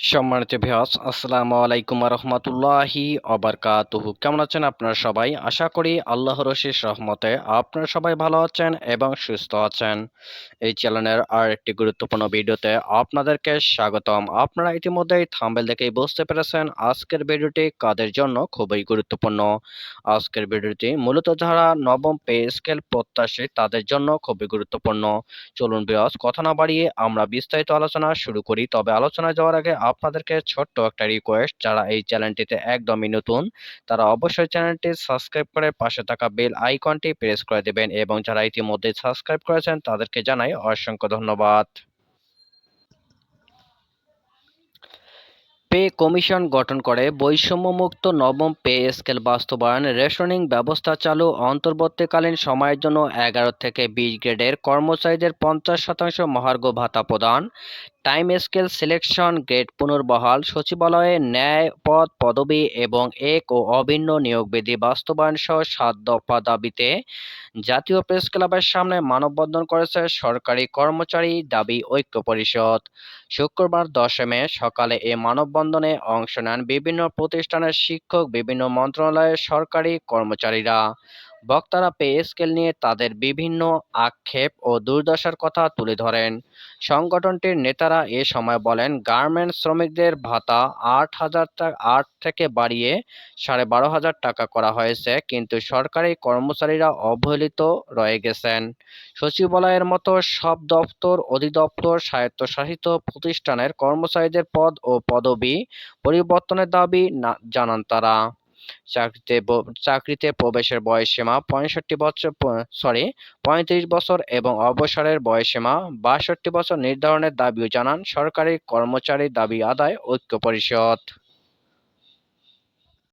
সম্মানিত ভিউয়ার্স আসসালামু আলাইকুম রহমতুল্লাহি অবরকাতুহু কেমন আছেন আপনারা সবাই? আশা করি আল্লাহ রশিস রহমতে আপনারা সবাই ভালো আছেন এবং সুস্থ আছেন। এই চ্যানেলের আর একটি গুরুত্বপূর্ণ ভিডিওতে আপনাদেরকে স্বাগতম। আপনারা ইতিমধ্যেই থাম্বেল দেখেই বুঝতে পেরেছেন আজকের ভিডিওটি কাদের জন্য খুবই গুরুত্বপূর্ণ। আজকের ভিডিওটি মূলত যারা নবম পে স্কেল প্রত্যাশী, তাদের জন্য খুবই গুরুত্বপূর্ণ। চলুন ভিউয়ার্স কথা না বাড়িয়ে আমরা বিস্তারিত আলোচনা শুরু করি। তবে আলোচনায় যাওয়ার আগে আপনাদেরকে ছোট্ট একটা রিকোয়েস্ট যারা এই চ্যানেলটিতে একদমই নতুন, তারা অবশ্যই চ্যানেলটি সাবস্ক্রাইব করে পাশে থাকা বেল আইকনটি প্রেস করে দেবেন এবং যারা ইতিমধ্যে সাবস্ক্রাইব করেছেন তাদেরকে জানাই অসংখ্য ধন্যবাদ। পে কমিশন গঠন করে বৈষম্যমুক্ত নবম পে স্কেল বাস্তবায়ন রেশনিং ব্যবস্থা চালু অন্তর্বর্তীকালীন সময়ের জন্য এগারো থেকে বিশ গ্রেডের কর্মচারীদের পঞ্চাশ শতাংশ মহার্ঘ ভাতা প্রদান। টাইম স্কেল সিলেকশন গ্রেড পুনর্বহাল, সচিবালয়ে ন্যায় পদ পদবি এবং এক ও অভিন্ন নিয়োগ বিধি বাস্তবায়ন সহ সাত দফা দাবিতে জাতীয় প্রেস ক্লাবের সামনে মানববন্ধন করেছে সরকারি কর্মচারী দাবি ঐক্য পরিষদ। শুক্রবার দশে মে সকালে এ মানববন্ধনে অংশ নেন বিভিন্ন প্রতিষ্ঠানের শিক্ষক বিভিন্ন মন্ত্রণালয়ের সরকারি কর্মচারীরা। বক্তারা পে স্কেল নিয়ে তাদের বিভিন্ন আক্ষেপ ও দুর্দশার কথা তুলে ধরেন। সংগঠনটির নেতারা এ সময় বলেন, গার্মেন্টস শ্রমিকদের ভাতা আট হাজার আট থেকে বাড়িয়ে সাড়ে বারো হাজার টাকা করা হয়েছে, কিন্তু সরকারি কর্মচারীরা অবহেলিত রয়ে গেছেন। সচিবালয়ের মতো সব দপ্তর, অধিদপ্তর, স্বায়ত্তশাসিত প্রতিষ্ঠানের কর্মচারীদের পদ ও পদবি পরিবর্তনের দাবি জানান তারা। চাকরিতে চাকরিতে প্রবেশের বয়সসীমা পঁয়ষট্টি বছর সরি পঁয়ত্রিশ বছর এবং অবসরের বয়সসীমা বাষট্টি বছর নির্ধারণের দাবিও জানান সরকারি কর্মচারীর দাবি আদায় ঐক্য পরিষদ।